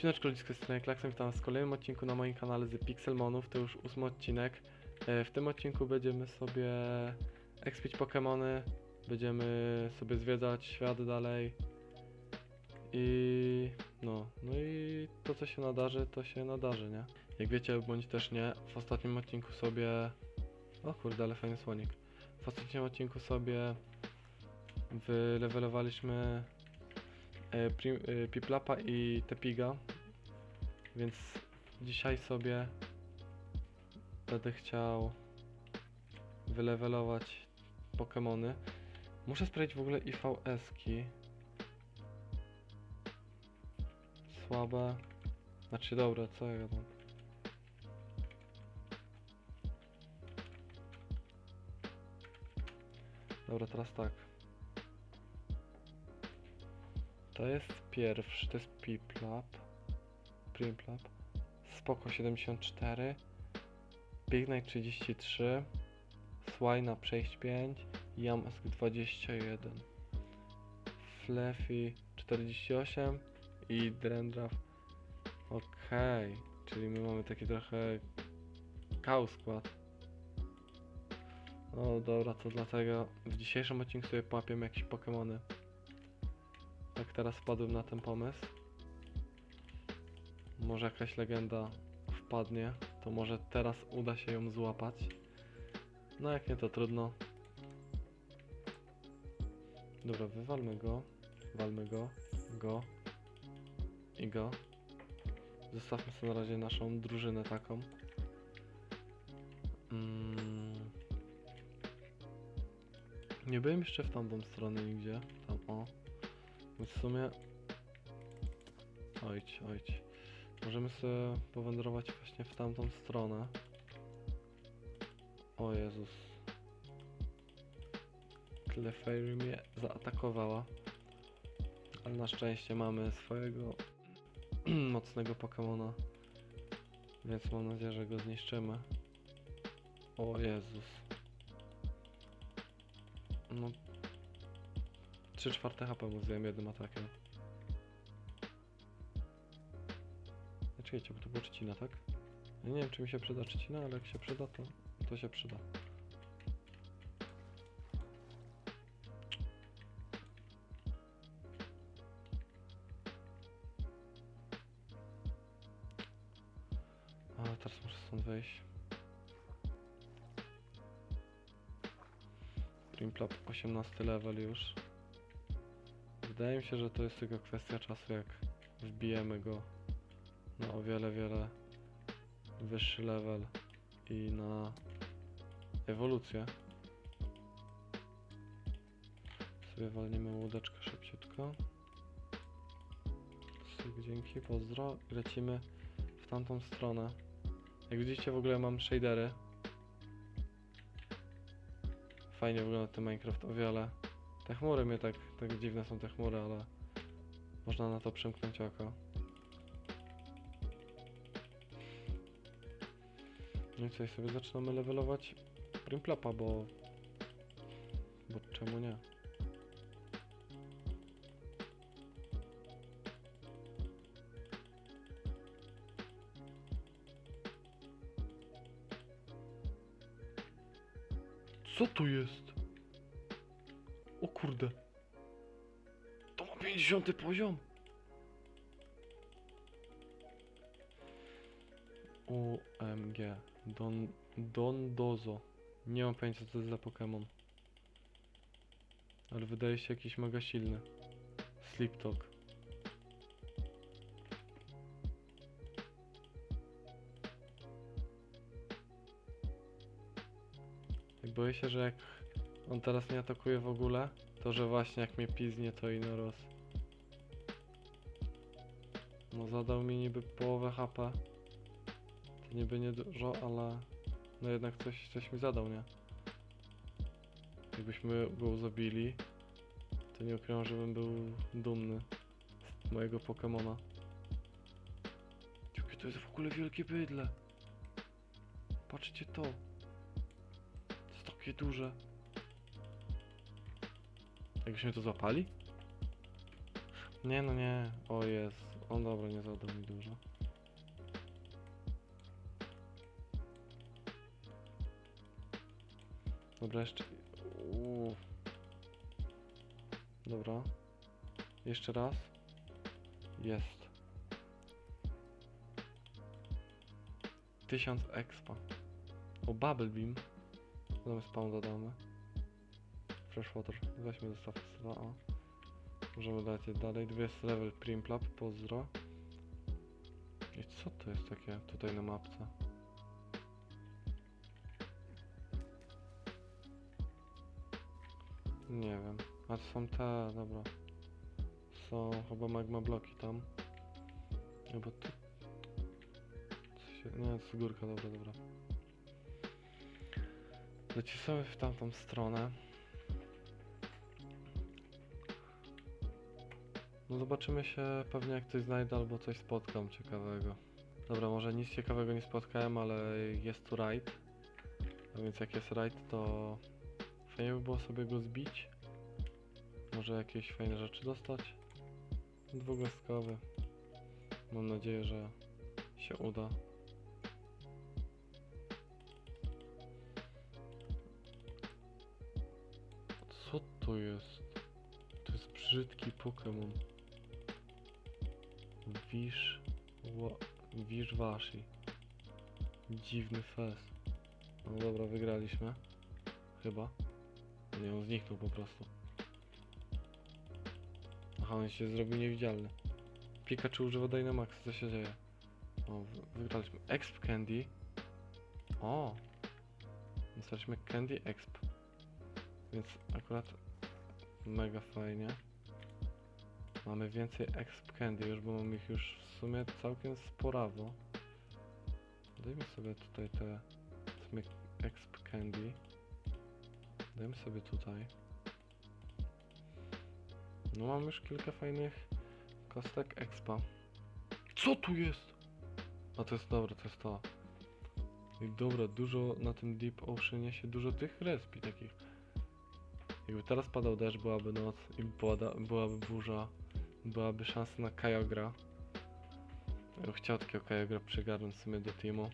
Siemeczko ludziska, z strony Klakson, witam w kolejnym odcinku na moim kanale z Pixelmonów, to już ósmy odcinek. E, W tym odcinku będziemy sobie expić Pokemony, będziemy sobie zwiedzać świat dalej i no, no i to co się nadarzy, to się nadarzy, nie? Jak wiecie, bądź też nie, w ostatnim odcinku sobie... O kurde, ale fajny słonik. W ostatnim odcinku sobie wylewelowaliśmy e, e, Piplapa i Tepiga, więc dzisiaj sobie będę chciał wylewelować Pokemony. Muszę sprawdzić w ogóle IVS-ki. Słabe. Znaczy dobra, co ja tam? Dobra, teraz tak. To jest pierwszy, to jest Piplap. Primplap. Spoko 74. Big Night 33. Swina przejść 5. Yamask 21. Fluffy 48 i Drendraf. Okej, czyli my mamy taki trochę kał skład. No dobra, to dlatego w dzisiejszym odcinku sobie połapiemy jakieś Pokemony. Tak teraz wpadłem na ten pomysł. Może jakaś legenda wpadnie, to może teraz uda się ją złapać. No jak nie to trudno. Dobra, wywalmy go. Walmy go. Go. I go. Zostawmy sobie na razie naszą drużynę taką. Mm. Nie byłem jeszcze w tamtą stronę nigdzie. Tam o. W sumie... Ojdź, ojdź. Możemy sobie powędrować właśnie w tamtą stronę. O Jezus. Clefairy mnie zaatakowała. Ale na szczęście mamy swojego mocnego Pokemona. Więc mam nadzieję, że go zniszczymy. O Jezus. No. 3 czwarte HP mu zjem jednym atakiem. Nie, Czekajcie, bo to była trzcina, tak? Ja nie wiem, czy mi się przyda trzcina, ale jak się przyda, to, to się przyda. Ale teraz muszę stąd wejść. Primplap 18 level już. Wydaje mi się, że to jest tylko kwestia czasu, jak wbijemy go na o wiele, wiele wyższy level i na ewolucję. Sobie walniemy łódeczkę szybciutko. Dzięki, pozdro. I lecimy w tamtą stronę. Jak widzicie w ogóle mam shadery. Fajnie wygląda ten Minecraft o wiele. Te chmury mnie tak, tak dziwne są te chmury, ale można na to przymknąć oko. No i co, sobie zaczynamy levelować Primplapa, bo... Bo czemu nie? Co tu jest? O kurde. To ma 50 poziom. OMG. Don, Dozo. Nie mam pojęcia co to jest za Pokémon. Ale wydaje się jakiś mega silny. Tak boję się, że jak on teraz nie atakuje w ogóle, to że właśnie jak mnie piznie to Inoros. No zadał mi niby połowę HP. To niby niedużo, ale no jednak coś, coś mi zadał, nie? Jakbyśmy go zabili, to nie ukrywam, żebym był dumny z mojego Pokemona. Jakie to jest w ogóle wielkie bydle. Patrzcie to. To jest takie duże. Jakbyśmy to złapali? Nie no nie. O jest. O dobra, nie zadał mi dużo. Dobra, jeszcze... Uuu. Dobra. Jeszcze raz. Jest. 1000 expa. O, Bubble Beam. Zamiast spawn dodamy. Freshwater. Weźmy zestaw z 2A. Możemy lecieć dalej. 200 level Primplap. Pozdro. I co to jest takie tutaj na mapce? Nie wiem. A to są te, dobra. Są chyba magma bloki tam. Albo tu. Się... Nie, to jest górka, dobra, dobra. Lecimy w tamtą stronę. No zobaczymy się pewnie jak coś znajdę albo coś spotkam ciekawego. Dobra, może nic ciekawego nie spotkałem, ale jest tu raid. A więc jak jest raid, to fajnie by było sobie go zbić. Może jakieś fajne rzeczy dostać. Dwugwiazdkowy. Mam nadzieję, że się uda. Co to jest? To jest brzydki Pokémon. Wisz... Wisz Washi. Dziwny fez. No dobra, wygraliśmy. Chyba. Nie, on zniknął po prostu. Aha, on się zrobił niewidzialny. Pikachu używa Dynamax, co się dzieje? O, wy- wygraliśmy. Exp Candy. O! Dostaliśmy Candy Exp. Więc akurat mega fajnie. Mamy więcej Exp Candy już, bo mamy ich już w sumie całkiem sporawo. Dajmy sobie tutaj te Exp Candy. Dajmy sobie tutaj. No mam już kilka fajnych kostek expa. Co tu jest? A to jest dobra, to jest to. I dobra, dużo na tym Deep Oceanie się dużo tych respi takich. Jakby teraz padał deszcz, byłaby noc i była, byłaby burza, byłaby szansa na Kyogre. Ja chciał takiego Kyogre przygarnąć w sumie do teamu.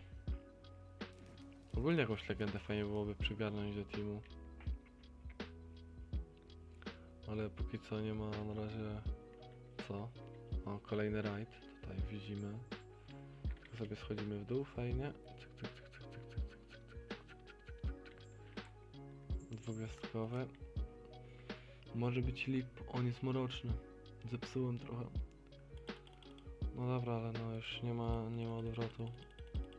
Ogólnie jakąś legendę fajnie byłoby przygarnąć do teamu. Ale póki co nie ma na razie co. O, kolejny raid. Tutaj widzimy. Tylko sobie schodzimy w dół fajnie. Cyk, cyk, cyk, cyk, cyk, cyk, cyk, cyk, cyk, cyk, cyk, cyk. Może być lip, on jest mroczny. Zepsułem trochę. No dobra, ale no już nie ma, nie ma odwrotu.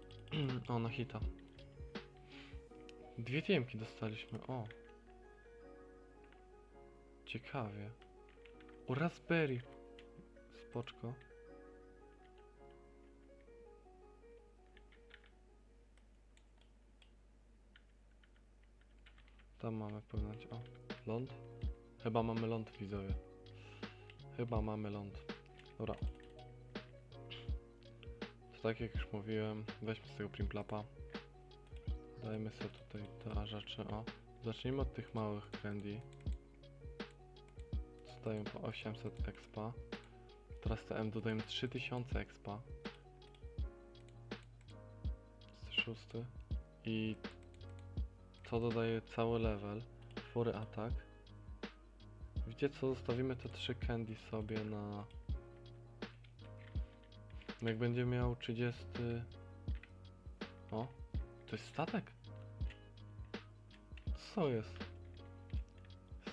o, na hita. Dwie tiemki dostaliśmy, o. Ciekawie. O, Raspberry. Spoczko. Tam mamy pognać. O, ląd. Chyba mamy ląd, widzowie. Chyba mamy ląd. Dobra. To tak jak już mówiłem, weźmy z tego primplapa. Dajmy sobie tutaj te rzeczy. O, zacznijmy od tych małych candy. Dostają po 800 expa. Teraz te M dodajemy 3000 expa. 6. I to dodaje cały level. Fory atak. Wiecie co? Zostawimy te 3 candy sobie na... Jak będzie miał 30... O! To jest statek? Co jest?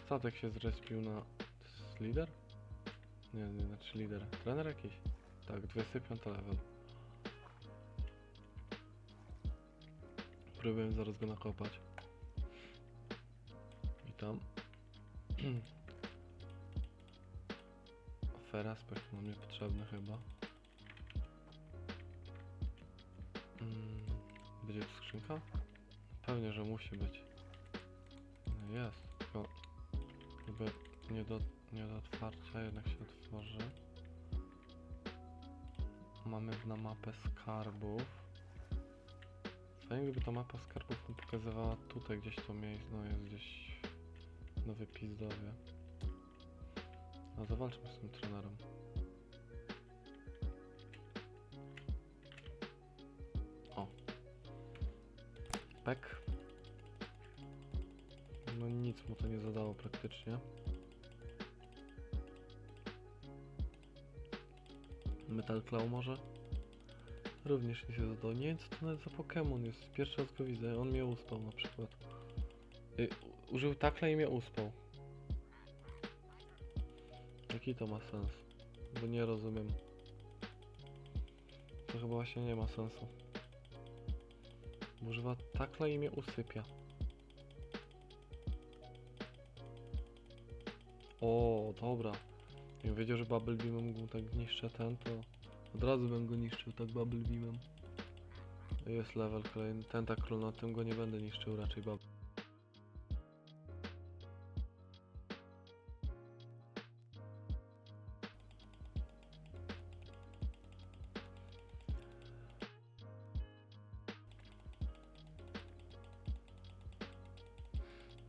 Statek się zrespił na... To jest lider? Nie, nie, znaczy lider. Trener jakiś? Tak, 25 level. Próbuję zaraz go nakopać. I tam. Feraspekt nam niepotrzebny chyba. Mm, będzie skrzynka? Pewnie, że musi być. No Jest, tylko jakby nie do, nie do otwarcia, jednak się otworzy. Mamy na mapę skarbów. Fajnie gdyby ta mapa skarbów nam pokazywała tutaj gdzieś to miejsce, no jest gdzieś na wypizdowie. No zawalczmy z tym trenerem. O. Pek. No nic mu to nie zadało praktycznie. Metal Claw może? Również nie się zadał. Nie wiem co to nawet za Pokémon jest. Pierwszy raz go widzę. On mnie uspał na przykład. Y użył takla i mnie uspał. Jaki to ma sens? Bo nie rozumiem. To chyba właśnie nie ma sensu. Używa takla i mnie usypia. O, dobra. Jak wiedział, że Bubble Beamem go tak niszczę ten, to od razu bym go niszczył tak Bubble Beamem. Jest level kolejny. Tentakról, no tym go nie będę niszczył raczej Bubble.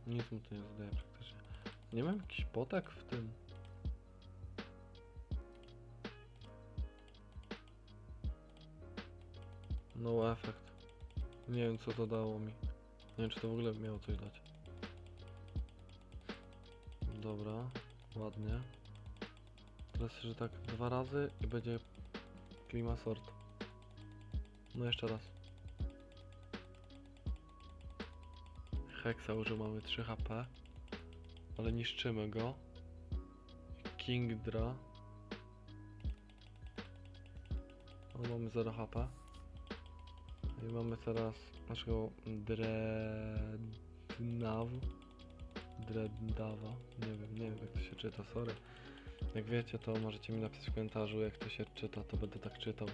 Nic mu to nie zadaje praktycznie. Nie mam jakiś potek w tym. No efekt. Nie wiem co to dało mi. Nie wiem czy to w ogóle miało coś dać. Dobra, ładnie. Teraz że tak dwa razy i będzie klima sort. No jeszcze raz. Hexa użył mamy 3 HP. Ale niszczymy go. Kingdra. Ale mamy 0 HP. I mamy teraz naszego Dreadnav. Dreaddawa. Nie wiem, nie wiem jak to się czyta, sorry. Jak wiecie, to możecie mi napisać w komentarzu, jak to się czyta, to będę tak czytał.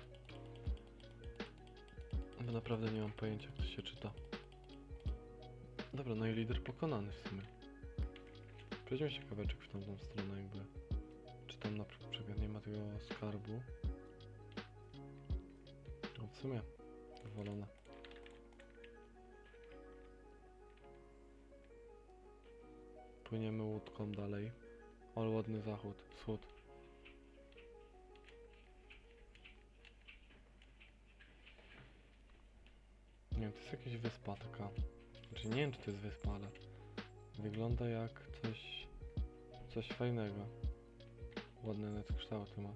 Bo naprawdę nie mam pojęcia, jak to się czyta. Dobra, no i lider pokonany w sumie. Przejdźmy się kaweczek w tamtą stronę jakby. Czy tam na przykład nie ma tego skarbu? No w sumie, wywalone. Płyniemy łódką dalej. Ale ładny zachód, wschód. Nie to jest jakaś wyspa taka. Znaczy nie wiem czy to jest wyspa, ale wygląda jak coś coś fajnego. Ładne net kształty ma.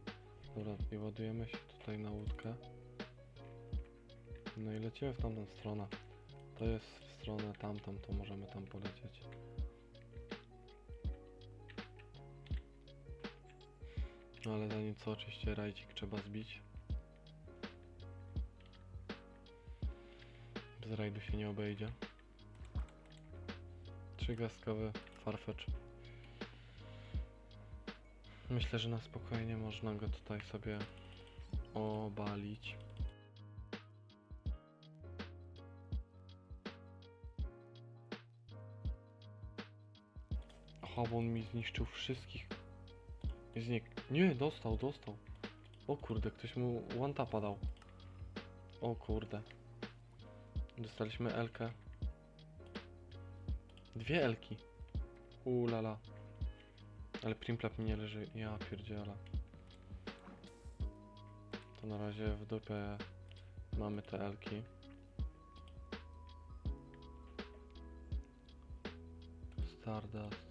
Dobra, i ładujemy się tutaj na łódkę. No i lecimy w tamtą stronę. To jest w stronę tamtą, to możemy tam polecieć. No ale zanim co, oczywiście rajcik trzeba zbić. Bez rajdu się nie obejdzie. Trzygwiazdkowy Farfetch. Myślę, że na spokojnie można go tutaj sobie obalić. Aha, bo on mi zniszczył wszystkich. Znik. Nie, dostał, dostał. O kurde, ktoś mu one tapa dał. O kurde. Dostaliśmy Elkę. Dwie Elki. Ulala. Ale Primplap mi nie leży. Ja pierdziela. To na razie w dupie mamy te Elki. Stardust.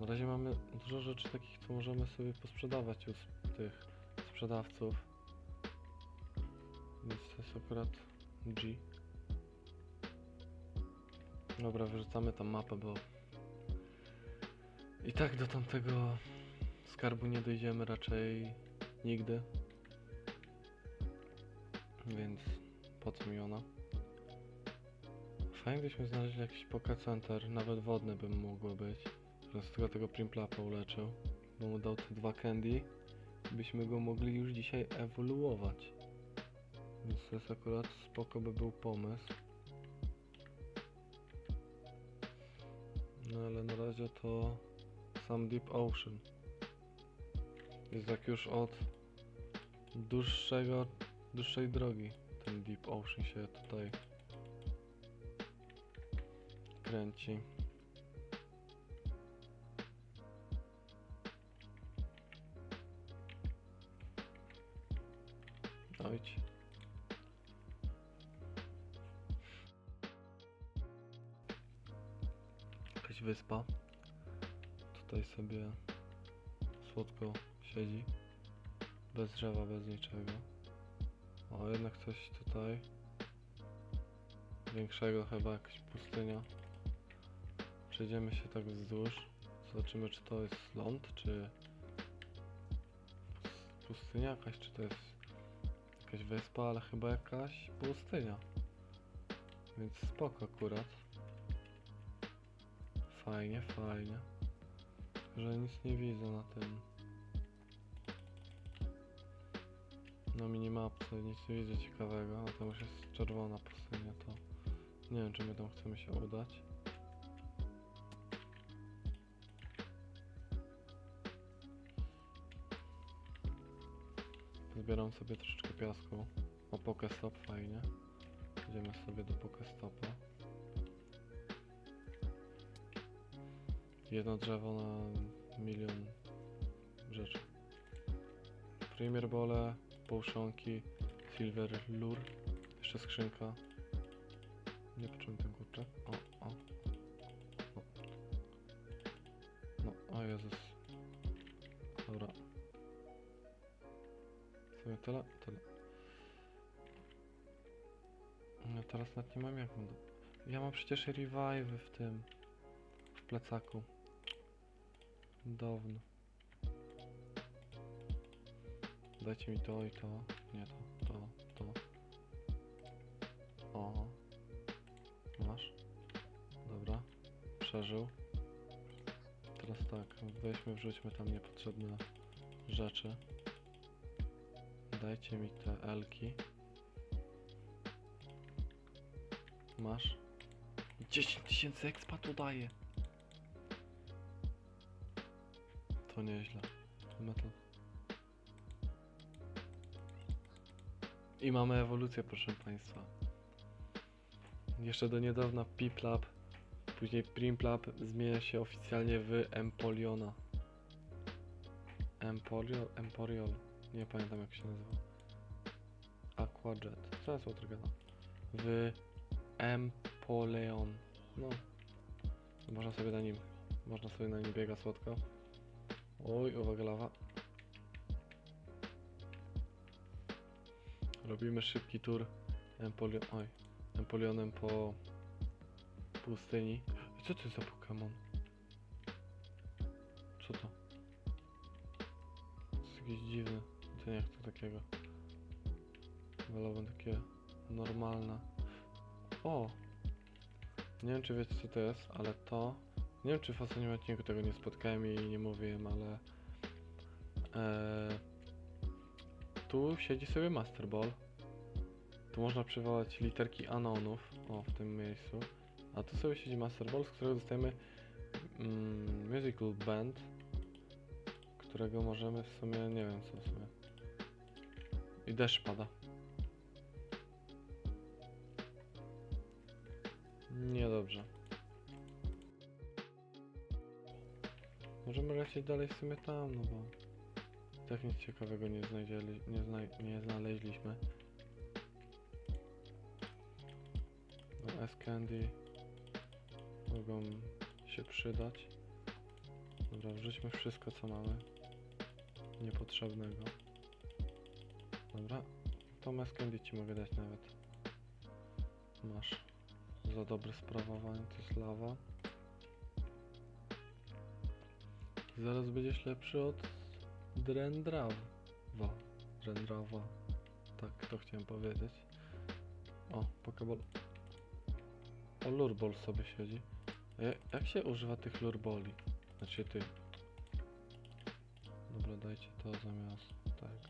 Na razie mamy dużo rzeczy takich, co możemy sobie posprzedawać u tych sprzedawców. Więc to jest akurat G. Dobra, wyrzucamy tam mapę, bo i tak do tamtego skarbu nie dojdziemy raczej nigdy. Więc po co mi ona? Fajnie byśmy znaleźli jakiś Poké Center, nawet wodny bym mogło być. Że z tego tego Primplapa uleczył. Bo mu dał te dwa candy. Byśmy go mogli już dzisiaj ewoluować. Więc to jest akurat spoko by był pomysł. No ale na razie to sam Deep Ocean. Jest jak już od dłuższego, dłuższej drogi ten Deep Ocean się tutaj kręci. Ojć. Wyspa. Tutaj sobie słodko siedzi. Bez drzewa, bez niczego. O, jednak coś tutaj większego chyba, jakaś pustynia. Przejdziemy się tak wzdłuż. Zobaczymy, czy to jest ląd, czy pus- pustynia jakaś, czy to jest jakaś wyspa, ale chyba jakaś pustynia. Więc spoko akurat. Fajnie, fajnie. Że nic nie widzę na tym. Na minimapce nic nie widzę ciekawego, a tam już jest czerwona pustynia, to nie wiem czy my tam chcemy się udać. Zbieram sobie troszeczkę piasku. O Pokestop fajnie. Idziemy sobie do Pokestopa. Jedno drzewo na milion rzeczy. Premier Bole, połszonki, Silver Lure, jeszcze skrzynka. Nie potrzebuję ten kurczak. O, o. o. No, o Jezus. Dobra. Sobie tyle, tyle. No teraz nawet nie mam jak. Ja mam przecież revive w tym... W plecaku. Dawno. Dajcie mi to i to. Nie to, to, to. O. Masz. Dobra. Przeżył. Teraz tak, weźmy, wrzućmy tam niepotrzebne rzeczy. Dajcie mi te elki. Masz. 10 tysięcy expa tu daje. To nieźle. Metal. I mamy ewolucję, proszę Państwa. Jeszcze do niedawna Piplab, później Primplab zmienia się oficjalnie w Empoliona. Empoliol? Emporiol? Nie pamiętam jak się nazywa. Aquajet. Co jest Watergana? W Empoleon. No. Można sobie na nim, można sobie na nim biega słodko. Oj, uwaga lawa. Robimy szybki tour Empolio oj, Empolionem po pustyni. Co to jest za Pokémon? Co to? To jest jakiś dziwny. To nie chcę takiego. Wolałbym takie normalne. O! Nie wiem czy wiecie co to jest, ale to... Nie wiem czy w ostatnim odcinku tego nie spotkałem i nie mówiłem, ale... Eee, tu siedzi sobie Master Ball. Tu można przywołać literki Anonów, o w tym miejscu. A tu sobie siedzi Master Ball, z którego dostajemy mm, Musical Band, którego możemy w sumie, nie wiem co w sumie. I deszcz pada. Niedobrze. Możemy lecieć dalej w sumie tam, no bo tak nic ciekawego nie, znajdzieli, nie, znaj, nie znaleźliśmy. No, S-Candy mogą się przydać. Dobra, wrzućmy wszystko co mamy niepotrzebnego. Dobra, to S-Candy ci mogę dać nawet. Masz za dobre sprawowanie, to jest lawa. Zaraz będziesz lepszy od Drendrawa. Drendrawa. Tak, to chciałem powiedzieć. O, Pokeball. O, Lurbol sobie siedzi. Jak się używa tych Lurboli? Znaczy ty. Dobra, dajcie to zamiast tego.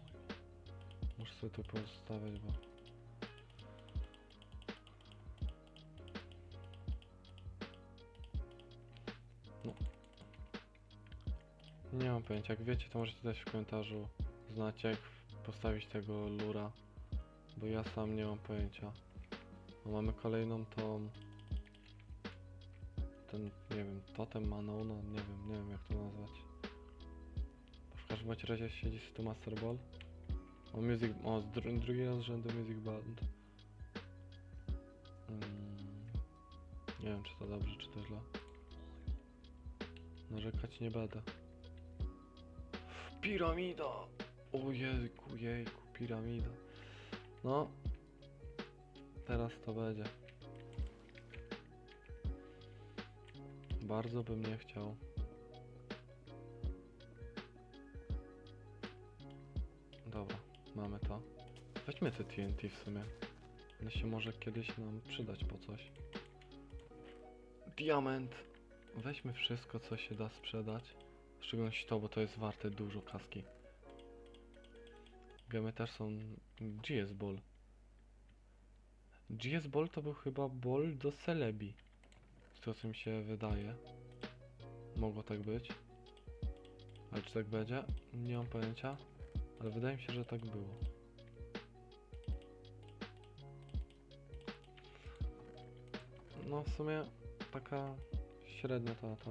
Muszę sobie to pozostawiać, bo... Nie mam pojęcia. Jak wiecie, to możecie dać w komentarzu znać, jak postawić tego lura. Bo ja sam nie mam pojęcia. No, mamy kolejną tą... Ten, nie wiem, totem Manona, nie wiem, nie wiem jak to nazwać. W każdym razie siedzi tu Master Ball. O, music, o, dru, drugi raz rzędu Music Band. Mm, nie wiem, czy to dobrze, czy to źle. Narzekać nie będę. Piramida! O jejku, jejku, piramida. No. Teraz to będzie. Bardzo bym nie chciał. Dobra, mamy to. Weźmy te TNT w sumie. One się może kiedyś nam przydać po coś. Diament! Weźmy wszystko, co się da sprzedać. W szczególności to, bo to jest warte dużo kaski. Gemy też są... GS Ball. GS Ball to był chyba ball do Celebi. Z tego co mi się wydaje. Mogło tak być. Ale czy tak będzie? Nie mam pojęcia. Ale wydaje mi się, że tak było. No w sumie taka średnia ta, ta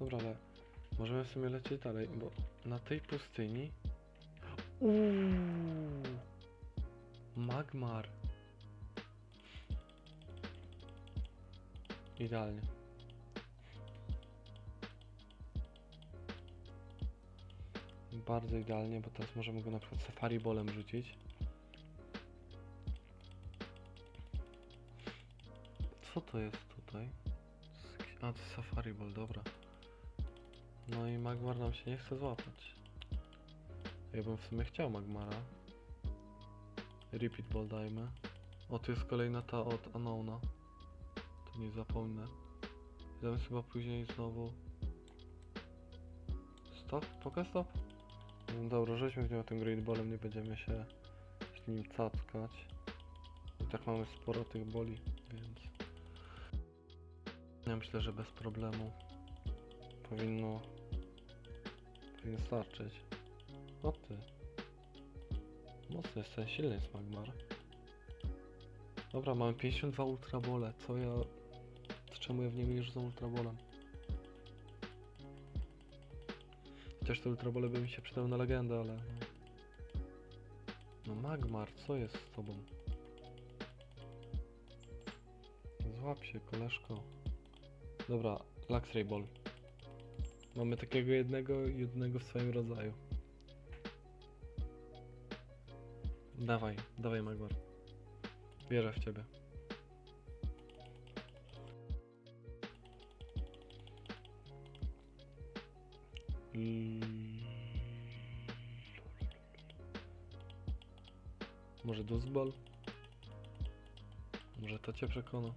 Dobra, ale możemy w sumie lecieć dalej, bo na tej pustyni... Uuu, Magmar. Idealnie. Bardzo idealnie, bo teraz możemy go na przykład safari bolem rzucić. Co to jest tutaj? A, to safari ball, dobra. No i Magmar nam się nie chce złapać. Ja bym w sumie chciał Magmara. Repeat ball dajmy. O, tu jest kolejna ta od Anona. To nie zapomnę. Damy chyba później znowu... Stop? Pokaż stop? No dobra, rzućmy w niego tym Great Ballem, nie będziemy się z nim cackać. I tak mamy sporo tych boli, więc... Ja myślę, że bez problemu powinno... powinno starczyć. O ty. Mocny jest ten silny jest Magmar. Dobra, mamy 52 ultrabole. Co ja... Czemu ja w nim nie rzucam ultrabolem? Chociaż te ultrabole by mi się przydały na legendę, ale... No, no Magmar, co jest z tobą? Złap się, koleżko. Dobra, Luxray Ball. Mamy takiego jednego, jednego w swoim rodzaju. Dawaj, dawaj Magmar. Wierzę w ciebie. Może Dustball? Może to cię przekona?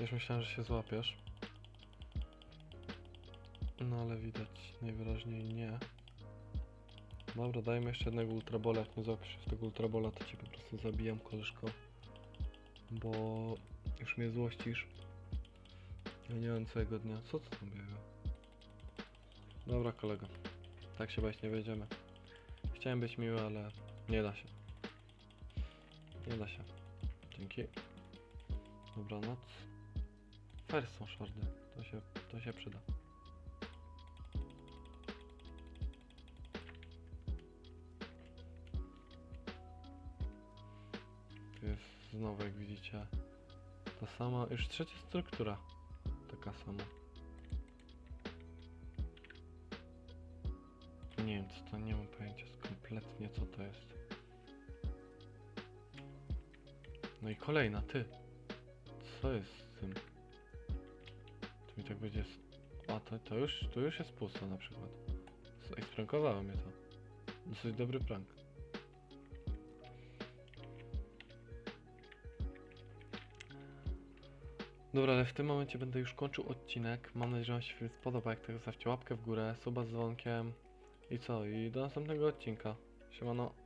Już myślałem, że się złapiesz. No ale widać, najwyraźniej nie. Dobra, dajmy jeszcze jednego ultrabola. Jak nie złapiesz się z tego ultrabola, to cię po prostu zabijam, koleżko. Bo już mnie złościsz. Ja nie mam całego dnia. Co tu tam biega? Dobra, kolego. Tak się bać nie wejdziemy. Chciałem być miły, ale nie da się. Nie da się. Dzięki. Dobranoc. Fers są. To się, to się przyda. Tu jest znowu, jak widzicie, ta sama, już trzecia struktura. Taka sama. Nie wiem, co to, nie mam pojęcia kompletnie, co to jest. No i kolejna, ty. Co jest z tym? Tak będzie... A, to, to, już, to już jest pusto na przykład. S- Ej, sprankowało mnie to. Dosyć dobry prank. Dobra, ale w tym momencie będę już kończył odcinek. Mam nadzieję, że Wam się film spodoba. Jak tak zostawcie łapkę w górę, suba z dzwonkiem. I co? I do następnego odcinka. Siemano.